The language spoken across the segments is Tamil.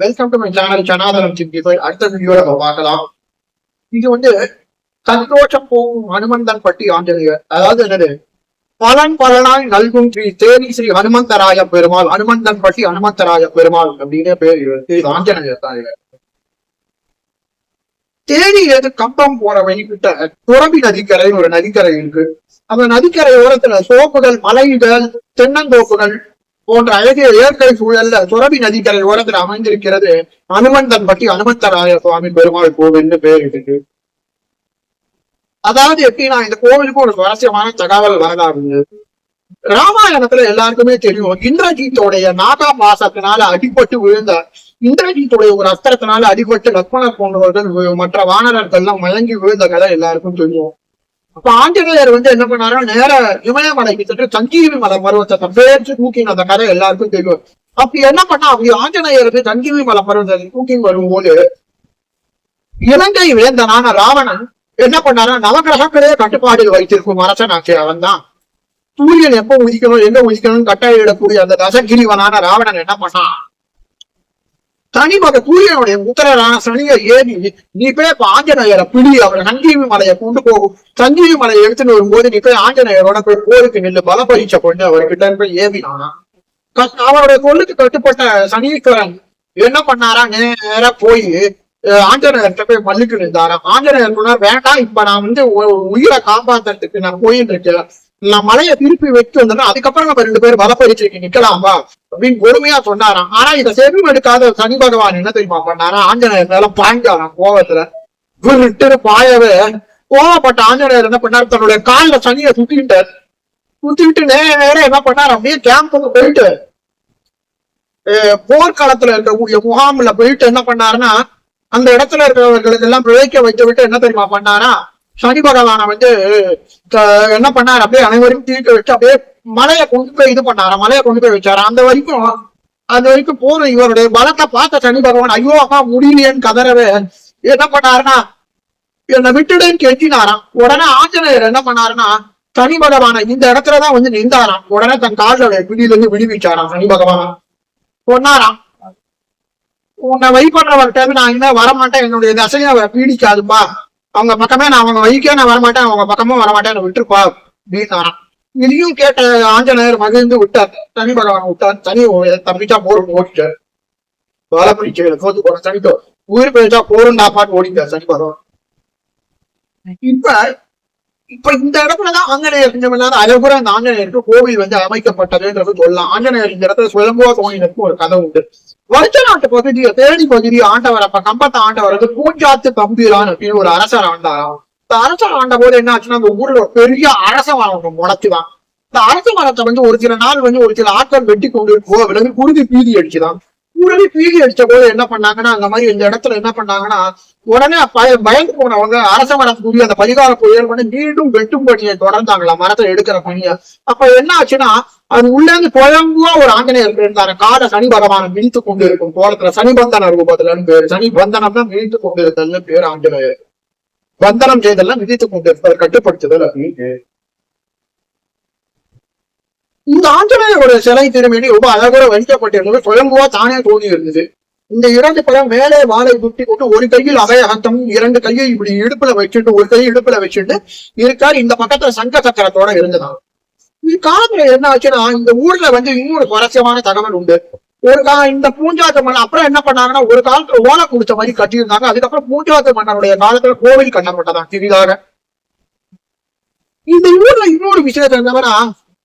வெல்கம் டு மை சேனல் ஜனாதனம் சிந்தி அடுத்த வீடியோல நம்ம பார்க்கலாம். இது வந்து சந்தோஷம் போகும் ஹனுமந்தன் பட்டி ஆஞ்சநேயர். அதாவது என்னது? பலன் பலனாய் நல்கும் ஸ்ரீ தேனி ஸ்ரீ ஹனுமந்தராய பெருமாள். ஹனுமந்தன் பட்டி ஹனுமந்தராய பெருமாள் அப்படின்னு பேர் இது ஆஞ்சநேயர் தான் இவர். தேனியிலிருந்து கம்பம் போற வழிகிட்ட துறவி நதிக்கரை ஒரு நதிக்கரை இருக்கு. அந்த நதிக்கரை ஓரத்துல சோப்புகள் மலைகள் தென்னந்தோப்புகள் போன்ற அழகிய இயற்கை சூழல்ல சுரபி நதிக்கரை ஓரத்தில் அமைந்திருக்கிறது அனுமந்தன் பட்டி அனுமந்தராய சுவாமி பெருமாள் கோவில்னு பேரிட்டு அதாவது எப்படின்னா இந்த கோவிலுக்கு ஒரு சுவாரஸ்யமான தகவல் வரலாறு ராமாயணத்துல எல்லாருக்குமே தெரியும் இந்திரஜித்தோடைய நாகா பாசத்தினால அடிபட்டு விழுந்த இந்திரஜித்துடைய ஒரு அஸ்திரத்தினால அடிபட்டு லக்மணர் போன்றவர்கள் மற்ற வானரர்கள் எல்லாம் மயங்கி விழுந்த கதை எல்லாருக்கும் தெரியும். அப்ப ஆஞ்சநேயர் வந்து என்ன பண்ணாரோ நேர இமயமலைக்கு சென்று சஞ்சீவி மலை பருவத்தை பேச்சு தூக்கின அந்த கதை எல்லாருக்கும் தெரியும். அப்படி என்ன பண்ணா அப்படி ஆஞ்சநேயருக்கு சஞ்சீவி மலை பருவத்தை தூக்கி வரும்போது இலங்கை வேந்தனான ராவணன் என்ன பண்ணாரா நவகிரகங்களே கட்டுப்பாடில் வைத்திருக்கும் அரசனாச்சு அவன் தான். சூரியன் எப்ப உதிக்கணும் எங்க உதிக்கணும் கட்டளையிடக்கூடிய அந்த தசகிரிவனான ராவணன் என்ன பண்ணான்? சனி மக சூரியனுடைய உத்தரரான சனியை ஏறி நீ போய் இப்ப ஆஞ்சநேயரை பிடி அவரை சஞ்சீவி மலையை கொண்டு போகும் சஞ்சீவி மலையை எடுத்துட்டு வரும்போது நீ போய் ஆஞ்சநேயரோட போய் போருக்கு நின்று பல பரீட்சை கொண்டு அவர்கிட்ட போய் ஏவினானா. அவருடைய சொல்லுக்கு கட்டுப்பட்ட சனீஸ்வரன் என்ன பண்ணாரா? நேரா போய் அஹ், ஆஞ்சநேயர்கிட்ட போய் மல்லிட்டு இருந்தாராம். ஆஞ்சநேயர் சொன்னார் வேண்டாம் இப்ப நான் வந்து உயிரை காப்பாத்துறதுக்கு நான் போயிட்டு இருக்கேன். நான் மலையை திருப்பி வச்சு வந்தேன்னா அதுக்கப்புறம் நம்ம ரெண்டு பேரும் பல நிக்கலாமா அப்படின்னு பொறுமையா சொன்னாராம். ஆனா இதை செவி எடுக்காத சனி பகவான் என்ன தெரியுமா பண்ணாரா ஆஞ்சநேயர் மேல பாய்ஞ்சாராம் கோவத்துல. விட்டு பாயவே. கோவப்பட்ட ஆஞ்சநேயர் என்ன பண்ணாரு? தன்னுடைய காலில் சனியை சுத்திக்கிட்டார். சுத்திக்கிட்டு நேரம் என்ன பண்ணாரு அப்படியே கேம்புக்கு போயிட்டு அஹ் போர்க்களத்துல இருக்கக்கூடிய முகாம்ல போயிட்டு என்ன பண்ணாருன்னா அந்த இடத்துல இருக்கிறவர்களுக்கு எல்லாம் பிழைக்க வைத்து விட்டு என்ன தெரியுமா பண்ணாரா சனி பகவானை வந்து என்ன பண்ணார்? அப்படியே அனைவரையும் தீர்க்க வச்சு அப்படியே மலையை கொண்டு போய் இது பண்ணாரா. மலையை கொண்டு போய் வச்சாரு. அந்த வரைக்கும் அது வரைக்கும் போற இவருடைய பலத்தை பார்த்த சனி பகவான் ஐயோ அம்மா முடியலையேன்னு கதறவே என்ன பண்ணாருன்னா என்னை விட்டுடுன்னு கெஞ்சினாராம். உடனே ஆஞ்சநேயர் என்ன பண்ணாருன்னா சனி பகவானை இந்த இடத்துலதான் வந்து நின்றாராம் உடனே தன் கால்களுடைய பிடியில இருந்து விடுவிச்சாராம் சனி பகவான் சொன்னாராம் உன்னை வை பண்றவர்கிட்ட நான் இன்னும் வரமாட்டேன். என்னுடைய தசையை பீடிக்காதுப்பா. அவங்க பக்கமே நான் அவங்க வைக்கே நான் வரமாட்டேன் அவங்க பக்கமும் வரமாட்டேன் விட்டுருப்பா அப்படின்னு வரான். இதையும் கேட்ட ஆஞ்சநேயர் மகிழ்ந்து விட்டார். தனி பகவான் விட்டார். தனி தப்பிச்சா போரும் ஓடிட்டார். வேலை பிடிச்ச தோத்து போற சனிக்கோ உயிர் பிழைச்சா போரும் நாப்பாட்டு ஓடிட்டார் சனி பகவான். இப்ப இப்ப இந்த இடத்துலதான் ஆஞ்சநேயர் இந்த அழகுற அந்த ஆஞ்சநேயருக்கு கோவில் வந்து அமைக்கப்பட்டதுன்றது சொல்லலாம். ஆஞ்சநேயர் இந்த இடத்துல சுயம்புவா கோயிலுக்கு ஒரு கதை உண்டு. வருஷ நாட்டு பகுதியை தேடி பகுதி ஆண்டவர் அப்ப கம்பத்தை ஆண்டவருக்கு பூஞ்சாத்து தம்பிரான் அப்படின்னு ஒரு அரசர் ஆண்டாராம். இந்த அரசர் ஆண்ட போது என்ன ஆச்சுன்னா அந்த ஊர்ல ஒரு பெரிய அரச மரம் முளைச்சுதான். இந்த அரச மரத்தை வந்து ஒரு சில நாள் வந்து ஒரு சில ஆட்கள் வெட்டி கொண்டு இருக்கோ விலங்கு குருதி பீதி அடிச்சுதான். குருதி பீடி அடிச்ச போது என்ன பண்ணாங்கன்னா அந்த மாதிரி இந்த இடத்துல என்ன பண்ணாங்கன்னா உடனே பயந்து போனவங்க அரச மரம் கூடிய அந்த பரிகார புயல் பண்ணி மீண்டும் வெட்டும் பணியை தொடர்ந்தாங்களா மரத்தை எடுக்கிற பணியை. அப்ப என்ன ஆச்சுன்னா அது உள்ள இருந்து குழம்புவா ஒரு ஆஞ்சநேயர் இருந்தாரு. கால சனி பகவான மிதித்து கொண்டு இருக்கும் கோலத்துல. சனி பந்தன ரூபத்துலன்னு பேரு சனி பந்தனம் தான் மிதித்து கொண்டு இருந்ததுன்னு பேர் ஆஞ்சநேயர். பந்தனம் செய்தெல்லாம் மிதித்து கொண்டு இருப்பார் கட்டுப்படுத்துதல் அப்படின்னு இந்த ஆஞ்சநேயரோட சிலை திருமணி ரொம்ப அழகோட வைக்கப்பட்டிருந்தது சுயம்புவா தானே தோணி இருந்தது இந்த இரண்டு படம் மேலே வாழை குட்டி கொண்டு ஒரு கையில் அபயஹஸ்தம் இரண்டு கையை இப்படி இடுப்புல வச்சுட்டு ஒரு கை இடுப்புல வச்சுட்டு இருக்கார். இந்த பக்கத்துல சங்க சக்கரத்தோட இருந்ததான் இது காலத்துல என்ன ஆச்சுன்னா இந்த ஊர்ல வந்து இன்னொரு சுவாரஸ்யமான தகவல் உண்டு. ஒரு கா இந்த பூஞ்சாத்து மன்னர் அப்புறம் என்ன பண்ணாங்கன்னா ஒரு காலத்துல ஓலை கொடுத்த மாதிரி கட்டியிருந்தாங்க. அதுக்கப்புறம் பூஞ்சாத்து மன்னருடைய காலத்துல கோவில் கட்டப்பட்டதான் திரிதாக இந்த ஊர்ல இன்னொரு விஷயத்த என்னவென்னா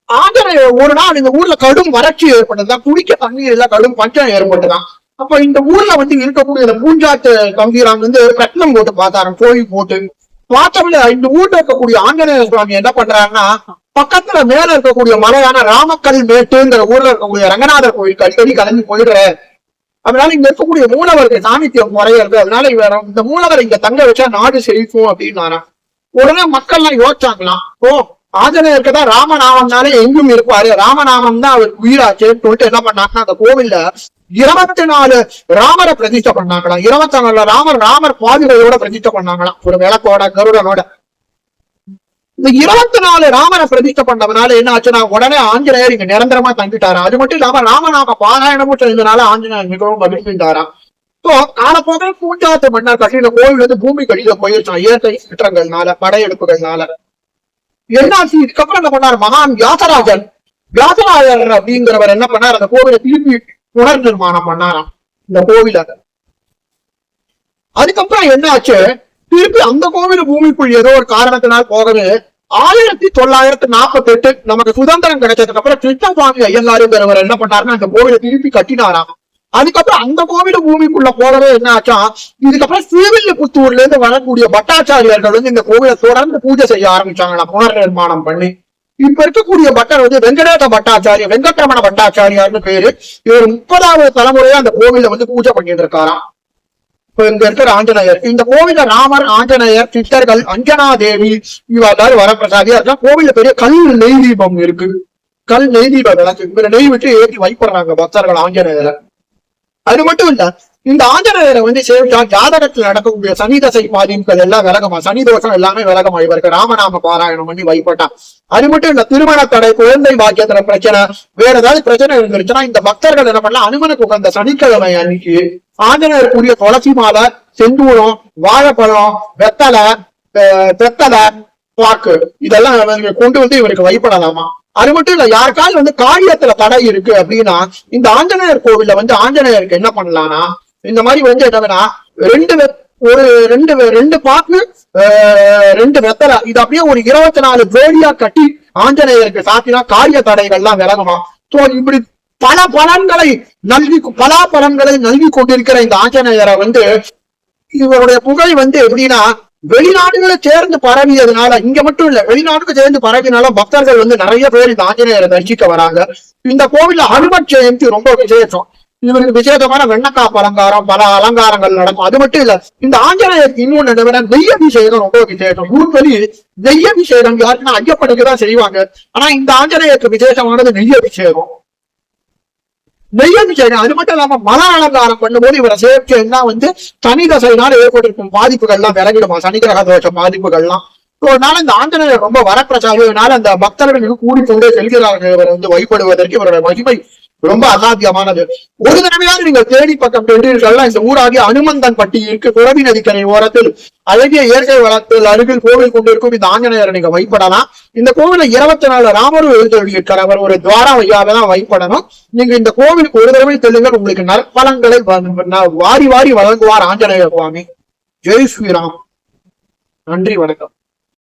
ஆஞ்சநேயர் ஒரு நாள் இந்த ஊர்ல கடும் வறட்சி ஏற்பட்டதுதான் குடிக்க தண்ணீர் இல்ல கடும் பஞ்சம் ஏற்பட்டுதான் அப்ப இந்த ஊர்ல வந்து இருக்கக்கூடிய இந்த பூஞ்சாத்து கம்பீராம் வந்து கட்டணம் போட்டு பார்த்தாராம் கோயில் போட்டு. பார்த்தவங்க இந்த ஊர்ல இருக்கக்கூடிய ஆஞ்சநேய சுவாமி என்ன பண்றாங்கன்னா பக்கத்துல மேல இருக்கக்கூடிய மலையான ராமக்கல் மேட்டுங்கிற ஊர்ல இருக்கக்கூடிய ரங்கநாதர் கோயிலுக்கு அடிக்கடி கலந்து போயிடுற. அதனால இங்க இருக்கக்கூடிய மூலவர்கள் சாமித்தியம் முறையிறது அதனால இவர இந்த மூலவரை இங்க தங்க வச்சா நாடு செழிக்கும் அப்படின்னாராம். உடனே மக்கள்லாம் யோசிச்சாங்களாம் ஓ ஆஞ்சநேயருக்கு தான் ராமநாமம்னாலே எங்கும் இருப்பாரு. ராமநாமம் தான் அவர் உயிராச்சேன்னு சொல்லிட்டு என்ன பண்ணாங்கன்னா அந்த கோவில்ல இருபத்தி நாலு ராமரை பிரதிஷ்டை பண்ணாங்களாம். இருபத்தி நாலு ராமர் ராமர் பாதுகையோட பிரதிஷ்டை பண்ணாங்களாம். ஒரு விளக்கோட கருடனோட. இந்த இருபத்தி நாலு ராமரை பிரதிஷ்டை பண்ணதுனால என்ன ஆச்சுன்னா உடனே ஆஞ்சநேயர் இங்க நிரந்தரமா தங்கிட்டாரு. அது மட்டும் இல்லாம ராமநாம பாராயணமும் செய்தனால ஆஞ்சநேயர் மிகவும் மகிழ்ந்தாராம் இப்போ காலப்போக பூஞ்சாத்து மன்னர் கட்டின கோவில் வந்து பூமி கடியில போயிருச்சான் இயற்கை சிற்றங்கள்னால படையெடுப்புகள்னால. என்னாச்சு? இதுக்கப்புறம் என்ன பண்ணார்? மகான் வியாசராஜன். வியாசராஜர் அப்படிங்கிறவர் என்ன பண்ணார்? அந்த கோவிலை திருப்பி புனர் நிர்மாணம் பண்ணாராம் இந்த கோவில அதுக்கப்புறம் என்ன ஆச்சு திருப்பி அந்த கோவில் பூமிக்குள் ஏதோ ஒரு காரணத்தினால் போகவே ஆயிரத்தி தொள்ளாயிரத்தி நாற்பத்தி எட்டு நமக்கு சுதந்திரம் கிடைச்சதுக்கு அப்புறம் கிருஷ்ணசுவாமி ஐயங்காருங்கிறவர் என்ன பண்ணாருன்னா அந்த கோவிலை திருப்பி கட்டினாராம். அதுக்கப்புறம் அந்த கோவில் பூமிக்குள்ள போகவே என்ன ஆச்சா இதுக்கப்புறம் ஸ்ரீவில்லிபுத்தூர்ல இருந்து வரக்கூடிய பட்டாச்சாரியார்கள் வந்து இந்த கோவிலை தொடர்ந்து பூஜை செய்ய ஆரம்பிச்சாங்களாம் புனர் நிர்மாணம் பண்ணி. இப்ப இருக்கக்கூடிய பட்டர் வந்து வெங்கடேச பட்டாச்சாரிய வெங்கட்ரமண பட்டாச்சாரியார்னு பேரு. இவர் முப்பதாவது தலைமுறையா அந்த கோவில வந்து பூஜை பண்ணிட்டு இருக்காராம் இப்ப இங்க இருக்கிற ஆஞ்சநேயர் இந்த கோவில ராமர் ஆஞ்சநேயர் சித்தர்கள் அஞ்சனா தேவி இவர்கள் வரப்பிரசாதியா இருக்கா கோவில பெரிய கல் நெய் தீபம் இருக்கு. கல் நெய் தீபம் விளக்கு. இவரை நெய் விட்டு ஏற்றி வைப்படுறாங்க பக்தர்கள் ஆஞ்சநேயரை. அது மட்டும் இல்ல இந்த ஆஞ்சநேயரை வந்து சேவிச்சா ஜாதகத்தில் நடக்கக்கூடிய சனி தசை பாதிப்புகள் எல்லாம் விலகமா? சனி தோஷம் எல்லாமே விலகமா இவருக்கு ராமநாம பாராயணம் பண்ணி வைப்பட்டான் அது மட்டும் இல்ல திருமண தடை குழந்தை பாக்கியத்துல பிரச்சனை வேற ஏதாவது பிரச்சனை இருந்துருச்சுன்னா இந்த பக்தர்கள் என்ன பண்ணலாம்? அனுமனுக்கு உகந்த சனிக்கிழமை அன்னைக்கு ஆஞ்சநேயருக்குரிய துளசி மாலை செந்தூரம் வாழைப்பழம் வெத்தலை அஹ், பாக்கு இதெல்லாம் கொண்டு வந்து இவருக்கு வைப்படலாமா அது மட்டும் இல்ல யாருக்காவது வந்து காரியத்துல தடை இருக்கு அப்படின்னா இந்த ஆஞ்சநேயர் கோவில்ல வந்து ஆஞ்சநேயருக்கு என்ன பண்ணலாம்னா இந்த மாதிரி வந்து என்னதுன்னா ரெண்டு ஒரு ரெண்டு ரெண்டு பாக்கு ரெண்டு வெத்தலை இது அப்படியே ஒரு இருபத்தி நாலு வேலியா கட்டி ஆஞ்சநேயருக்கு சாத்தினா காரிய தடைகள்லாம் விலகுமா சோ இப்படி பல பலன்களை நல்வி பல பலன்களை நல்கி கொண்டிருக்கிற இந்த ஆஞ்சநேயரை வந்து இவருடைய புகழ் வந்து எப்படின்னா வெளிநாடுகளை சேர்ந்து பரவியதுனால இங்க மட்டும் இல்ல வெளிநாட்டுக்கு சேர்ந்து பரவினால பக்தர்கள் வந்து நிறைய பேர் இந்த ஆஞ்சநேயரை தரிசிக்க வராங்க. இந்த கோவில்ல ஹனுமத் ஜெயந்தி ரொம்ப விசேஷம். இவருக்கு விசேஷமான வெண்ணக்காப்பு அலங்காரம் பல அலங்காரங்கள் நடக்கும். அது மட்டும் இல்ல இந்த ஆஞ்சநேயருக்கு இன்னொன்னு என்னன்னா நெய் அபிஷேகம் ரொம்ப விசேஷம். ஊர்வலி நெய் அபிஷேகம் யாருக்குன்னா ஐயப்பனுக்கு தான் செய்வாங்க. ஆனா இந்த ஆஞ்சநேயருக்கு விசேஷமானது நெய் அபிஷேகம். நெய் செய்யணும் அது மட்டும் இல்லாம மன அலங்காரம் பண்ணும்போது இவரை சேர்க்கைன்னா வந்து சனி தசையினால் ஏற்பட்டிருக்கும் பாதிப்புகள்லாம் விலகிடுமா? சனி கிரக தோஷ பாதிப்புகள்லாம் அதனால இந்த ஆஞ்சநேயர் ரொம்ப வரப்பிரசாதினால அந்த பக்தர்கள் கூடிக்கொண்டே செல்கிறார்கள். இவர் வந்து வழிபடுவதற்கு இவரோட மகிமை ரொம்ப அசாத்தியமானது ஒரு தடவையாவது நீங்கள் தேடி பக்கம் சென்றீர்கள்னா இந்த ஊராகிய அனுமந்தன் பட்டி இருக்கு குரவி நதிக்கரை ஓரத்தில் அழகிய இயற்கை வளத்தில் அருகில் கோவில் கொண்டிருக்கும் இந்த ஆஞ்சநேயரை நீங்க வைப்படலாம் இந்த கோவில இருபத்தி நாலு ராமரும் எழுந்தொழியிருக்கார் அவர் ஒரு துவாரம் ஐயாவை தான் வைப்படணும் நீங்க இந்த கோவிலுக்கு ஒரு தடவை தெல்லுங்கள் உங்களுக்கு நற்பலங்களை வாரி வாரி வழங்குவார் ஆஞ்சநேயர் சுவாமி. ஜெய் ஸ்ரீராம். நன்றி வணக்கம்.